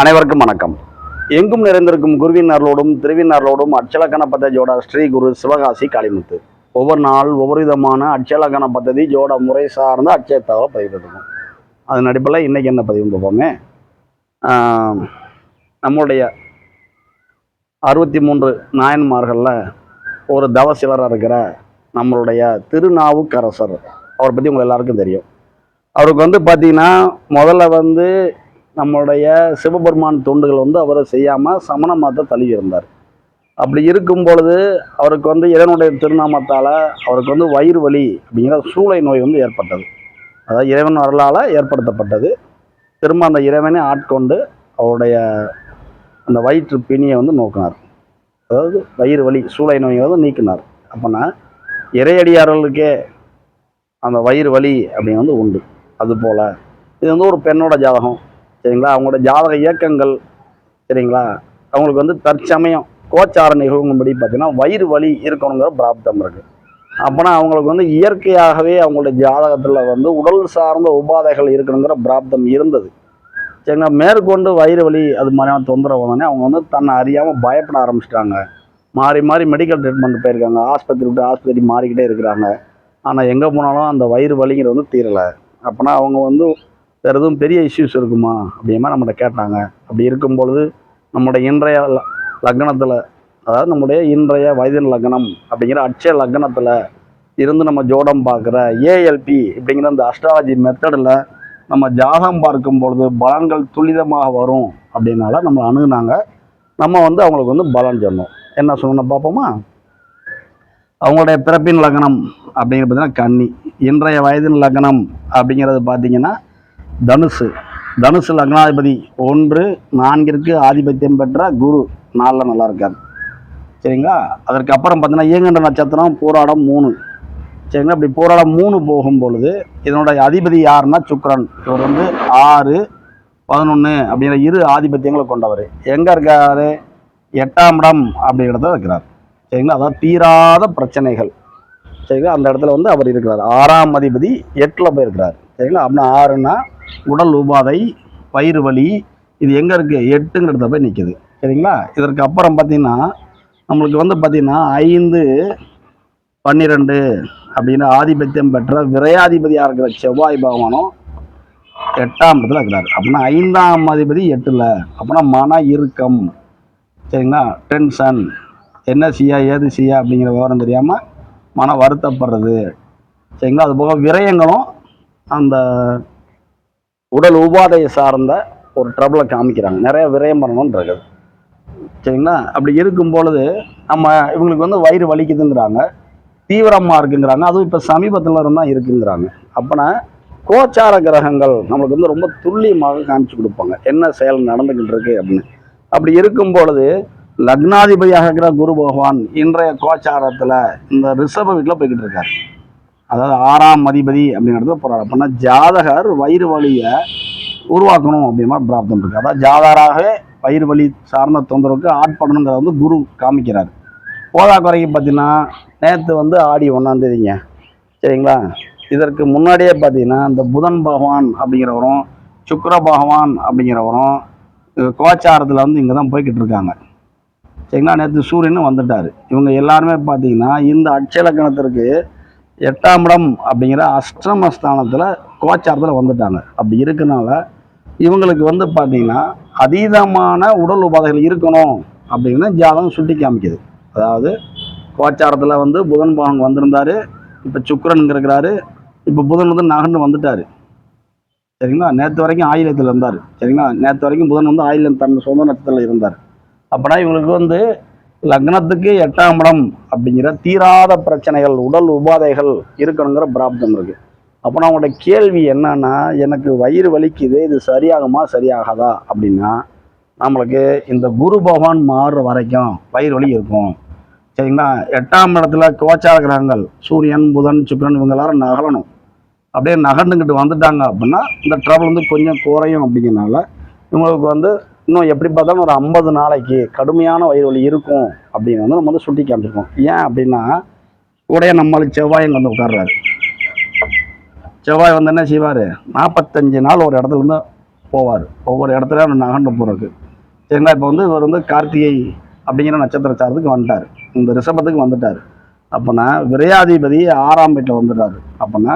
அனைவருக்கும் வணக்கம். எங்கும் நிறைந்திருக்கும் குருவின் அருளோடும் திருவின் அருளோடும் அச்சலக்கண பத்ததியோட ஸ்ரீ குரு சிவகாசி காளிமுத்து. ஒவ்வொரு நாள் ஒவ்வொரு விதமான அச்சலக்கண பദ്ധதி ஜோட முறை சார்ந்த அச்சயத்தாவை பதிவிட்டுருக்கோம் அதன் அடிப்படையில் இன்றைக்கி என்ன பதிவு பார்ப்போமே நம்மளுடைய அறுபத்தி மூன்று நாயன்மார்களில் ஒரு தவசிவராக இருக்கிற நம்மளுடைய திருநாவுக்கரசர். அவரை பற்றி உங்களுக்கு எல்லாருக்கும் தெரியும். அவருக்கு வந்து பார்த்தீங்கன்னா முதல்ல வந்து நம்மளுடைய சிவபெருமான் தொண்டுகள் வந்து அவரை செய்யாமல் சமண மதத்தை தழுவி இருந்தார். அப்படி இருக்கும் பொழுது அவருக்கு வந்து இறைவனுடைய திருநாமத்தால் அவருக்கு வந்து வயிறு வலி அப்படிங்கிற சூளை நோய் வந்து ஏற்பட்டது. அதாவது இறைவன் வரலால் ஏற்படுத்தப்பட்டது. திரும்ப அந்த இறைவனை ஆட்கொண்டு அவருடைய அந்த வயிற்று பிணியை வந்து நோக்கினார். அதாவது வயிறு வலி சூளை நோயை வந்து நீக்கினார். அப்போனா இறையடியார்களுக்கே அந்த வயிறு வலி அப்படின்னு வந்து உண்டு. அதுபோல் இது வந்து ஒரு பெண்ணோட ஜாதகம். சரிங்களா? அவங்களோட ஜாதக இயக்கங்கள் சரிங்களா? அவங்களுக்கு வந்து தற்சமயம் கோச்சார நிகழ்வும்படி பார்த்தீங்கன்னா வயிறு வலி இருக்கணுங்கிற பிராப்தம் இருக்குது அப்போனா அவங்களுக்கு வந்து இயற்கையாகவே அவங்களோட ஜாதகத்தில் வந்து உடல் சார்ந்த உபாதைகள் இருக்கணுங்கிற பிராப்தம் இருந்தது. சரிங்களா? மேற்கொண்டு வயிறு வலி அது மாதிரியான தொந்தரவு உடனே அவங்க வந்து தன்னை அறியாமல் பயப்பட ஆரம்பிச்சிட்டாங்க. மாறி மாறி மெடிக்கல் ட்ரீட்மெண்ட் போயிருக்காங்க. ஆஸ்பத்திரி விட்டு ஆஸ்பத்திரி மாறிக்கிட்டே இருக்கிறாங்க. ஆனால் எங்கே போனாலும் அந்த வயிறு வலிங்கிறது வந்து தீரலை. அப்போனா அவங்க வந்து வேறு எதுவும் பெரிய இஷ்யூஸ் இருக்குமா? அப்படிமா நம்மகிட்ட கேட்டாங்க. அப்படி இருக்கும் பொழுது நம்முடைய இன்றைய லக்னத்தில் அதாவது நம்முடைய இன்றைய வயதின் லக்னம் அப்படிங்கிற அட்சய லக்னத்தில் இருந்து நம்ம ஜோடம் பார்க்குற ஏஎல்பி அப்படிங்கிற அந்த அஸ்ட்ராலஜி மெத்தடில் நம்ம ஜாதகம் பார்க்கும் பொழுது பலன்கள் துரிதமாக வரும் அப்படின்னால நம்ம அணுகுனாங்க. நம்ம வந்து அவங்களுக்கு வந்து பலன் சொன்னோம். என்ன சொன்னோம் பார்ப்போமா? அவங்களுடைய பிறப்பின் லக்னம் அப்படிங்கிறது பார்த்தீங்கன்னா கன்னி. இன்றைய வயதின் லக்னம் அப்படிங்கிறது பார்த்தீங்கன்னா தனுசு. தனுசு லக்னாதிபதி ஒன்று நான்கிற்கு ஆதிபத்தியம் பெற்ற குரு நாளில் நல்லா இருக்கார். சரிங்களா? அதற்கு அப்புறம் பார்த்தீங்கன்னா இயங்கண்ட நட்சத்திரம் போராடம் மூணு. சரிங்களா? இப்படி போராடம் மூணு போகும் பொழுது இதனுடைய அதிபதி யாருன்னா சுக்ரன் இவர் வந்து ஆறு பதினொன்று அப்படிங்கிற இரு ஆதிபத்தியங்களை கொண்டவர். எங்கே இருக்காரு? எட்டாம் இடம் அப்படிங்கிறத இருக்கிறார். சரிங்களா? அதாவது தீராத பிரச்சனைகள். சரிங்களா? அந்த இடத்துல வந்து அவர் இருக்கிறார். ஆறாம் அதிபதி எட்டில் போயிருக்கிறார். சரிங்களா? அப்படின்னா ஆறுன்னா உடல் உபாதை வயிறு வலி இது எங்கே இருக்குது எட்டுங்கிற இடத்துல போய் நிற்குது சரிங்களா? இதற்கு அப்புறம் பார்த்தீங்கன்னா நம்மளுக்கு வந்து பார்த்தீங்கன்னா ஐந்து பன்னிரெண்டு அப்படின்னு ஆதிபத்தியம் பெற்ற விரையாதிபதியாக இருக்கிற செவ்வாய் பகவானும் எட்டாம் இடத்துல இருக்கிறார். அப்படின்னா ஐந்தாம் அதிபதி எட்டில். அப்படின்னா மன இறுக்கம். சரிங்களா? டென்ஷன். என்ன செய்யா ஏது செய்யா அப்படிங்கிற விவரம் தெரியாமல் மன வருத்தப்படுறது. சரிங்களா? அதுபோக விரயங்களும் அந்த உடல் உபாதையை சார்ந்த ஒரு ட்ரபிளை காமிக்கிறாங்க. நிறைய விரயம் பண்ணணுன்றது சரிங்களா? அப்படி இருக்கும் பொழுது நம்ம இவங்களுக்கு வந்து வயிறு வலிக்குதுங்கிறாங்க தீவிரமாக இருக்குங்கிறாங்க அதுவும் இப்போ சமீபத்தில் இருந்தால் இருக்குங்கிறாங்க. அப்போனா கோச்சார கிரகங்கள் நம்மளுக்கு வந்து ரொம்ப துல்லியமாக காமிச்சு கொடுப்பாங்க. என்ன செயல் நடந்துக்கிட்டு இருக்கு அப்படின்னு. அப்படி இருக்கும் பொழுது லக்னாதிபதியாக இருக்கிற குரு பகவான் இன்றைய கோச்சாரத்தில் இந்த ரிஷப வீட்டில் போய்கிட்டு இருக்கார். அதாவது ஆறாம் அதிபதி அப்படிங்கிறது போகிறார் அப்படின்னா ஜாதகர் வயிறு வலியை உருவாக்கணும் அப்படிங்கிற மாதிரி பிராப்தம் இருக்குது அதாவது ஜாதகராகவே வயிறு வலி சார்ந்த தொந்தரவுக்கு ஆட்படணுங்கிறத வந்து குரு காமிக்கிறார். போதா குறைக்கு பார்த்தீங்கன்னா நேற்று வந்து ஆடி ஒன்றாந்தேதிங்க சரிங்களா? இதற்கு முன்னாடியே பார்த்தீங்கன்னா இந்த புதன் பகவான் அப்படிங்கிறவரும் சுக்கர பகவான் அப்படிங்கிறவரும் கோச்சாரத்தில் வந்து இங்கே தான் போய்கிட்டு இருக்காங்க. சரிங்களா? நேற்று சூரியனும் வந்துட்டார். இவங்க எல்லாருமே பார்த்தீங்கன்னா இந்த அட்சலக்கணத்திற்கு எட்டாம் இடம் அப்படிங்கிற அஷ்டமஸ்தானத்தில் கோச்சாரத்தில் வந்துட்டாங்க. அப்படி இருக்கனால இவங்களுக்கு வந்து பார்த்தீங்கன்னா அதீதமான உடல் உபாதைகள் இருக்கணும் அப்படின்னு ஜாதகம் சுட்டி காமிக்குது. அதாவது கோச்சாரத்தில் வந்து புதன் பகவான் வந்திருந்தாரு இப்போ சுக்கரன் இருக்கிறாரு இப்போ புதன் வந்து நகர்ந்து வந்துட்டாரு. சரிங்களா? நேற்று வரைக்கும் ஆயிலத்தில் இருந்தார். சரிங்களா? நேற்று வரைக்கும் புதன் வந்து ஆயிலம் தன் சொந்த நட்சத்திரத்தில் இருந்தார். அப்படின்னா இவங்களுக்கு வந்து லக்னத்துக்கு எட்டாம் இடம் அப்படிங்கிற தீராத பிரச்சனைகள் உடல் உபாதைகள் இருக்கணுங்கிற பிராப்தம் இருக்கு. அப்போ அவங்களோட கேள்வி என்னன்னா எனக்கு வயிறு வலிக்குது இது சரியாகுமா சரியாகாதா? அப்படின்னா நம்மளுக்கு இந்த குரு பகவான் மாறுற வரைக்கும் வயிறு வலி இருக்கும். சரிங்களா? எட்டாம் இடத்துல கோச்சார கிரகங்கள் சூரியன் புதன் சுக்கரன் இவங்க எல்லாரும் நகலணும் அப்படியே நகர்ந்துக்கிட்டு வந்துட்டாங்க அப்படின்னா இந்த ட்ரபிள் வந்து கொஞ்சம் குறையும் அப்படிங்கிறனால இவங்களுக்கு வந்து இன்னும் எப்படி பார்த்தாலும் ஒரு ஐம்பது நாளைக்கு கடுமையான வயிறு வலி இருக்கும் அப்படின்னு வந்து நம்ம வந்து சுட்டி காமிச்சிருக்கோம். ஏன் அப்படின்னா உடைய நம்மளுக்கு செவ்வாய் இங்கே வந்து உட்கார்றாரு. செவ்வாய் வந்து என்ன செய்வார்? நாற்பத்தஞ்சு நாள் ஒரு இடத்துலேருந்து போவார். ஒவ்வொரு இடத்துல நகண்டு போகிறதுக்கு சரிங்களா இப்போ வந்து இவர் வந்து கார்த்திகை அப்படிங்கிற நட்சத்திர சாரத்துக்கு வந்துட்டார். இந்த ரிஷபத்துக்கு வந்துட்டார். அப்போனா விரையாதிபதி ஆறாம் வீட்டில் வந்துட்டார் அப்போனா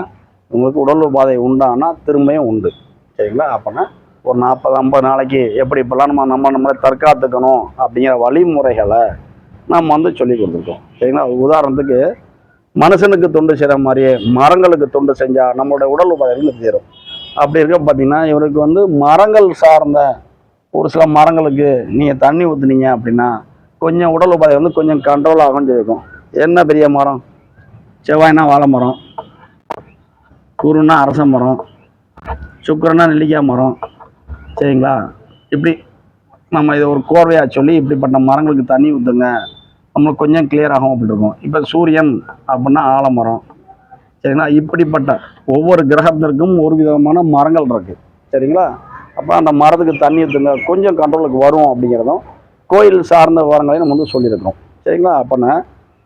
உங்களுக்கு உடல் உபாதை உண்டானா திரும்பியும் உண்டு. சரிங்களா? அப்போனா ஒரு நாற்பது ஐம்பது நாளைக்கு எப்படி இப்போலாம் நம்ம நம்ம நம்மளை தற்காத்துக்கணும் அப்படிங்கிற வழிமுறைகளை நம்ம வந்து சொல்லி கொடுத்துருக்கோம். சரிங்களா? உதாரணத்துக்கு மனுஷனுக்கு தொண்டு செய்கிற மாதிரியே மரங்களுக்கு தொண்டு செஞ்சால் நம்மளுடைய உடல் உபாதைகள் தீரும் அப்படி இருக்க பார்த்தீங்கன்னா இவருக்கு வந்து மரங்கள் சார்ந்த ஒரு சில மரங்களுக்கு நீங்கள் தண்ணி ஊற்றுனீங்க அப்படின்னா கொஞ்சம் உடல் உபாதை வந்து கொஞ்சம் கண்ட்ரோல் ஆகும் சொல்லியிருக்கும். என்ன பெரிய மரம்? செவ்வாய்னா வாழை மரம் குருன்னா அரச மரம் சுக்கரன்னா நெல்லிக்காய் மரம் சரிங்களா? இப்படி நம்ம இதை ஒரு கோர்வையாக சொல்லி இப்படிப்பட்ட மரங்களுக்கு தண்ணி ஊற்றுங்க நம்மளுக்கு கொஞ்சம் கிளியர் ஆகும் அப்படி இருக்கும். இப்போ சூரியன் அப்படின்னா ஆலமரம். சரிங்களா? இப்படிப்பட்ட ஒவ்வொரு கிரகத்திற்கும் ஒரு விதமான மரங்கள் இருக்குது சரிங்களா? அப்போ அந்த மரத்துக்கு தண்ணி ஊற்றுங்க கொஞ்சம் கண்ட்ரோலுக்கு வரும் அப்படிங்கிறதும் கோயில் சார்ந்த விவரங்களையும் நம்ம வந்து சொல்லியிருக்கோம் சரிங்களா? அப்போனா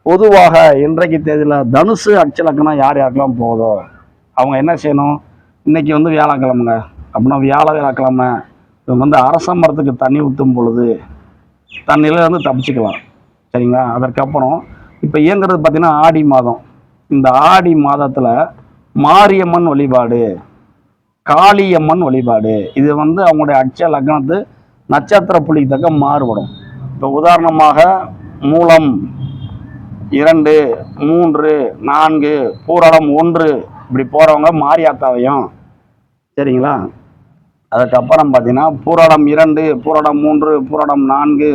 பொதுவாக இன்றைக்கு தேதியில் தனுசு அச்சலக்கணம் யார் யாருக்கெல்லாம் போகுதோ அவங்க என்ன செய்யணும்? இன்றைக்கி வந்து வியாழக்கிழமைங்க. அப்படின்னா வியாழ வியாழக்கிழமை இவங்க வந்து அரச மரத்துக்கு தண்ணி ஊற்றும் பொழுது தண்ணியில வந்து தப்பிச்சுக்கலாம். சரிங்களா? அதற்கப்புறம் இப்போ இயங்குறது பார்த்தீங்கன்னா ஆடி மாதம். இந்த ஆடி மாதத்தில் மாரியம்மன் வழிபாடு காளியம்மன் வழிபாடு இது வந்து அவங்களுடைய அச்ச லக்னத்து நட்சத்திர புள்ளிக்கு தக்க மாறுபடும். இப்போ உதாரணமாக மூலம் இரண்டு மூன்று நான்கு பூரணம் ஒன்று இப்படி போகிறவங்க மாரியாத்தாவையும் சரிங்களா? அதுக்கப்புறம் பார்த்தீங்கன்னா பூராடம் இரண்டு பூராடம் மூன்று பூராடம் நான்கு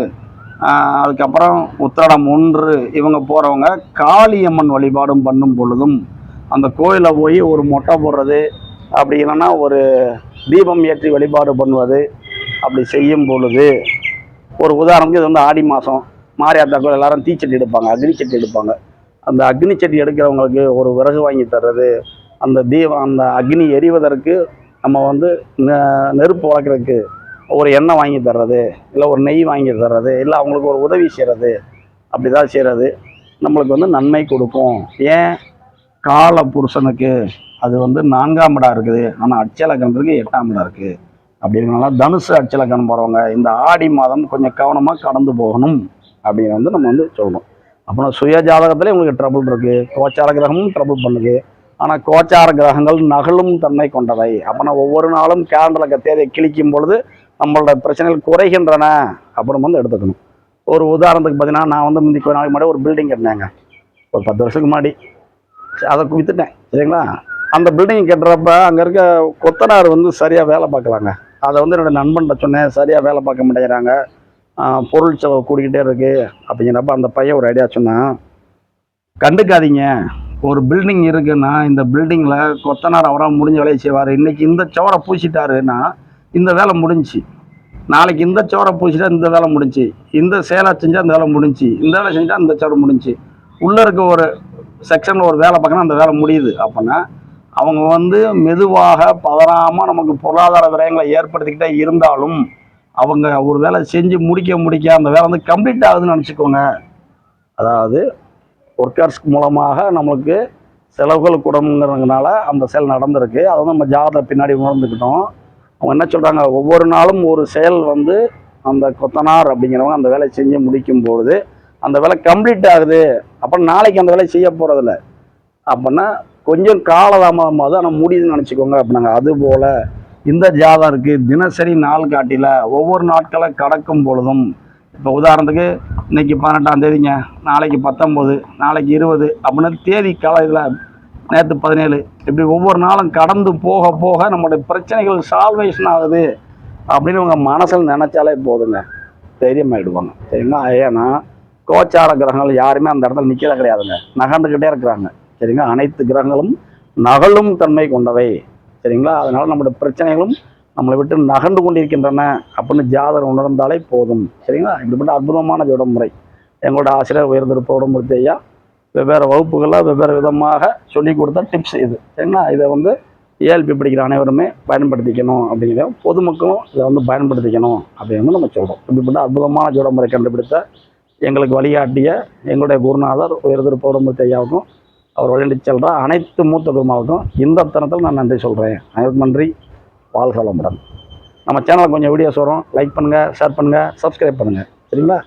அதுக்கப்புறம் உத்திராடம் ஒன்று இவங்க போகிறவங்க காளியம்மன் வழிபாடும் பண்ணும் பொழுதும் அந்த கோயிலில் போய் ஒரு மொட்டை போடுறது அப்படி இல்லைன்னா ஒரு தீபம் ஏற்றி வழிபாடு பண்ணுவது அப்படி செய்யும் பொழுது ஒரு உதாரணத்துக்கு இது வந்து ஆடி மாதம் மாரியாத்தா கோயில் எல்லாரும் தீச்சட்டி எடுப்பாங்க அக்னி சட்டி எடுப்பாங்க. அந்த அக்னி சட்டி எடுக்கிறவங்களுக்கு ஒரு விறகு வாங்கி தர்றது அந்த தீபம் அந்த அக்னி எரிவதற்கு நம்ம வந்து நெருப்பு வளர்க்குறதுக்கு ஒரு எண்ணெய் வாங்கி தர்றது இல்லை ஒரு நெய் வாங்கி தர்றது இல்லை அவங்களுக்கு ஒரு உதவி செய்கிறது அப்படி தான் செய்கிறது நம்மளுக்கு வந்து நன்மை கொடுக்கும். ஏன்? கால புருஷனுக்கு அது வந்து நான்காம் இடம் இருக்குது. ஆனால் அச்சலக்கணத்துக்கு எட்டாம் இடம் இருக்குது அப்படிங்கிறனால தனுசு அச்சலக்கணம் போகிறவங்க இந்த ஆடி மாதம் கொஞ்சம் கவனமாக கடந்து போகணும் அப்படின்னு வந்து நம்ம வந்து சொல்லணும். அப்புறம் சுய ஜாதகத்திலே உங்களுக்கு ட்ரபுள் இருக்குது கோச்சார கிரகமும் ட்ரபுள் பண்ணுது. ஆனால் கோச்சார கிரகங்கள் நகலும் தன்மை கொண்டவை. அப்போனா ஒவ்வொரு நாளும் கேலண்டரில் தேதியை கிழிக்கும் பொழுது நம்மளோட பிரச்சனைகள் குறைகின்றன அப்படின்னு வந்து எடுத்துக்கணும். ஒரு உதாரணத்துக்கு பார்த்தீங்கன்னா நான் வந்து முந்தி கொஞ்ச நாளைக்கு முன்னாடி ஒரு பில்டிங் கட்டினேங்க. ஒரு பத்து வருஷத்துக்கு முன்னாடி. சரி, அதை குவித்துட்டேன் சரிங்களா? அந்த பில்டிங் கட்டுறப்ப அங்கே இருக்க கொத்தனார் வந்து சரியாக வேலை பார்க்கலாங்க. அதை வந்து என்னோடய நண்பன்கிட்ட சொன்னேன் சரியாக வேலை பார்க்க மாட்டேங்கிறாங்க. பொருள் செலவு கூடிக்கிட்டே இருக்குது அப்படிங்கிறப்ப அந்த பையன் ஒரு ஐடியா சொன்னான். கண்டுக்காதீங்க. ஒரு பில்டிங் இருக்குன்னா இந்த பில்டிங்கில் கொத்தனார் அவராக முடிஞ்ச வேலையை செய்வார். இன்றைக்கி இந்த சோரை பூசிட்டாருன்னா இந்த வேலை முடிஞ்சுச்சு நாளைக்கு இந்த சோரை பூசிட்டா இந்த வேலை முடிஞ்சுச்சு இந்த சேலை செஞ்சால் இந்த வேலை முடிஞ்சுச்சு இந்த வேலை செஞ்சால் இந்த சோரை முடிஞ்சுச்சு உள்ளே இருக்க ஒரு செக்ஷனில் ஒரு வேலை பார்க்கணும் அந்த வேலை முடியுது. அப்போனா அவங்க வந்து மெதுவாக பதறாமல் நமக்கு பொருளாதார விரயங்களை ஏற்படுத்திக்கிட்டே இருந்தாலும் அவங்க ஒரு வேலை செஞ்சு முடிக்க முடிக்க அந்த வேலை வந்து கம்ப்ளீட் ஆகுதுன்னு நினச்சிக்கோங்க. அதாவது ஒர்க்கர்ஸ் மூலமாக நம்மளுக்கு செலவுகள் கூடங்கிறதுனால அந்த செயல் நடந்திருக்கு. அதை நம்ம ஜாதகத்தை பின்னாடி உணர்ந்துக்கிட்டோம். அவங்க என்ன சொல்கிறாங்க ஒவ்வொரு நாளும் ஒரு செயல் வந்து அந்த கொத்தனார் அப்படிங்கிறவங்க அந்த வேலையை செஞ்சு முடிக்கும் பொழுது அந்த வேலை கம்ப்ளீட் ஆகுது. அப்போ நாளைக்கு அந்த வேலையை செய்ய போகிறதில்ல அப்படின்னா கொஞ்சம் காலதாமதமாகுது. ஆனால் முடியுதுன்னு நினச்சிக்கோங்க அப்படின்னாங்க. அதுபோல் இந்த ஜாதகம் இருக்குது தினசரி நாள் காட்டில ஒவ்வொரு நாட்களை கடக்கும் பொழுதும் இப்போ உதாரணத்துக்கு இன்னைக்கு பதினெட்டாம் தேதிங்க நாளைக்கு பத்தொம்போது நாளைக்கு இருபது அப்படின்னு தேதி கால இதில் நேற்று பதினேழு. இப்படி ஒவ்வொரு நாளும் கடந்து போக போக நம்மளுடைய பிரச்சனைகள் சால்வேஷன் ஆகுது அப்படின்னு உங்கள் மனசில் நினச்சாலே போதுங்க. தைரியமாகிடுவாங்க சரிங்களா ஏன்னா கோச்சார கிரகங்கள் யாருமே அந்த இடத்துல நிற்கிறது கிடையாதுங்க. நகர்ந்துக்கிட்டே இருக்கிறாங்க. சரிங்களா? அனைத்து கிரகங்களும் நகலும் தன்மை கொண்டவை. சரிங்களா? அதனால் நம்மளுடைய பிரச்சனைகளும் நம்மளை விட்டு நகர்ந்து கொண்டிருக்கின்றன அப்படின்னு ஜாதகம் உணர்ந்தாலே போதும். சரிங்களா? இப்படிப்பட்ட அற்புதமான ஜோட முறை எங்களோட ஆசிரியர் உயர்ந்திருப்போட மூர்த்தி ஐயா. வெவ்வேறு வகுப்புகளில் வெவ்வேறு விதமாக சொல்லி கொடுத்த டிப்ஸ் இது. சரிங்களா? இதை வந்து ஏஎல்பி படிக்கிற அனைவருமே பயன்படுத்திக்கணும் அப்படிங்கிற பொதுமக்களும் இதை வந்து பயன்படுத்திக்கணும் அப்படின்னு வந்து நம்ம சொல்கிறோம் இப்படிப்பட்ட அற்புதமான ஜோட முறை கண்டுபிடித்த எங்களுக்கு வழிகாட்டிய எங்களுடைய குருநாதர் உயர்திருப்போட மூர்த்தி ஐயாவுக்கும் அவர் வழிநடத்தி செல்கிற அனைத்து மூத்த குருமாவுக்கும் இந்த தருணத்தில் நான் நன்றி சொல்கிறேன் அனைவருக்கும் நன்றி. வாழ்க வளமுடன். நம்ம சேனலில் கொஞ்சம் வீடியோஸ் வரும். லைக் பண்ணுங்கள் ஷேர் பண்ணுங்கள் சப்ஸ்கிரைப் பண்ணுங்கள் சரிங்களா?